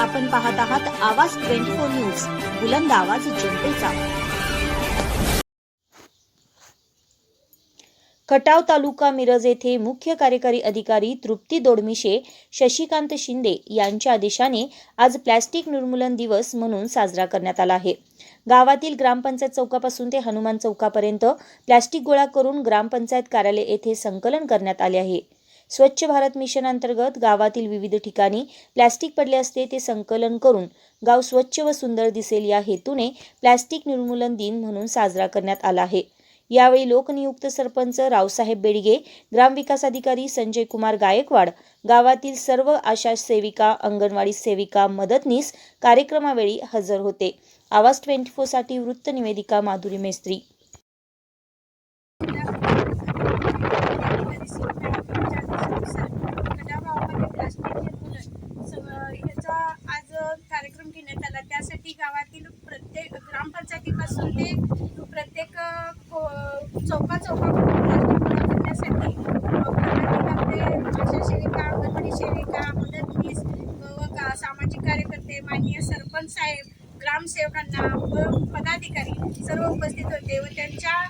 आपण पाहत आहात आवाज ट्वेंटी फोर न्यूज बुलंद आवाज जनतेचा. खटाव तालुका मिरज येथे मुख्य कार्यकारी अधिकारी तृप्ती दोडमिशे शशिकांत शिंदे यांच्या आदेशाने आज प्लॅस्टिक निर्मूलन दिवस म्हणून साजरा करण्यात आला आहे. गावातील ग्रामपंचायत चौकापासून ते हनुमान चौकापर्यंत प्लॅस्टिक गोळा करून ग्रामपंचायत कार्यालय येथे संकलन करण्यात आले आहे. स्वच्छ भारत मिशन अंतर्गत गावातील विविध ठिकाणी प्लॅस्टिक पडले असते ते संकलन करून गाव स्वच्छ व सुंदर दिसेल या हेतूने प्लॅस्टिक निर्मूलन दिन म्हणून साजरा करण्यात आला आहे. यावेळी लोकनियुक्त सरपंच रावसाहेब बेडगे ग्रामविकास अधिकारी संजय कुमार गायकवाड गावातील सर्व आशा सेविका अंगणवाडी सेविका मदतनीस कार्यक्रमावेळी हजर होते. आवाज ट्वेंटी फोरसाठी वृत्त निवेदिका माधुरी मेस्त्री ह्याचा आज कार्यक्रम घेण्यात आला त्यासाठी गावातील प्रत्येक ग्रामपंचायतीपासून ते प्रत्येक चौका चौका करण्यासाठी गावातील आपले आशा सेविका अंगणवाडी सेविका मदतनीस व सामाजिक कार्यकर्ते माननीय सरपंच साहेब ग्रामसेवकांना व पदाधिकारी सर्व उपस्थित होते व त्यांच्या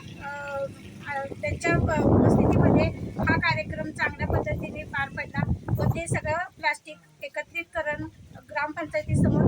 त्यांच्या उपस्थितीमध्ये हा कार्यक्रम चांगल्या पद्धतीने पार पडला व ते सगळं प्लास्टिक एकत्रितकरण ग्रामपंचायतीसमोर